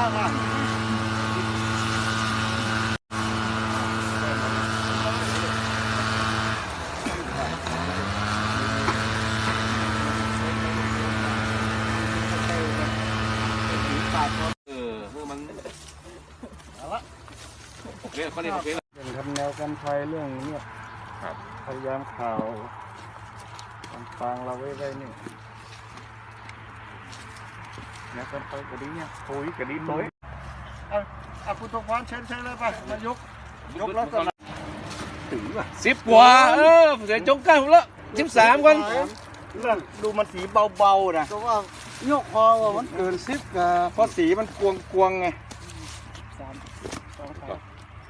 มามาเออเออมันเอาละอเคข้อนี้อเคแล้วเป็นทำแนวกันไฟเรื่องเนี้ยพยายามข่าวฟังเราไว้ไว้นี่ แนวกันภัยก็ดีเนี่ยโอยก็ดีโอยเอาเอาคุณตกวานเชิญเชิญเลยไปมายกยกแล้วก็ถือว่ะสิบกว่าเออเสียจงกันผมละสิบสามกันเรื่องดูมันสีเบาๆนะก็ว่ายกคอว่ามันเกินซิปกับเพราะสีมันกวงกวงๆไง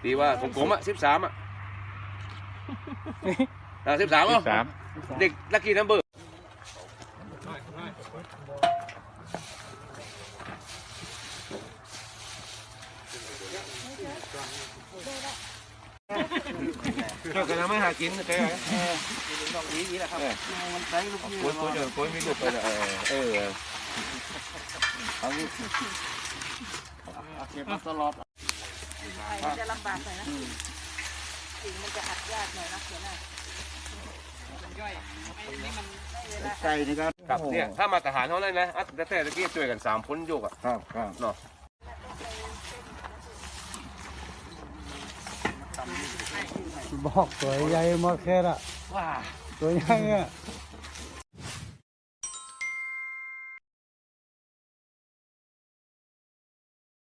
ดีว่าผมผมอะสิบสามอะสิบสามอะเด็กลักกี้นัมเบอร์ ช่วยกันทำให้หากินแกต้องดีนี่แหละครับมันใช้ลูกพี่โอ้ยโอ้ยโอ้ยม่ลุกไปเลยเออเออเอาลูกเก็บมาตลอดมันจะลำบากหน่อยนะสิ่งมันจะอัดยากหน่อยนะเดี๋ยวนะมันย่อยอันนี้มันได้เวลาไก่นี่ก็กับเนี่ยถ้ามาตรฐานเท่านั้นะแต่แต่ตะกี้ช่วยกันสามคนโยกอะครับครับเนาะ บอกตัวใหญ่มาแค่ละว้าตัวใหญ่อะ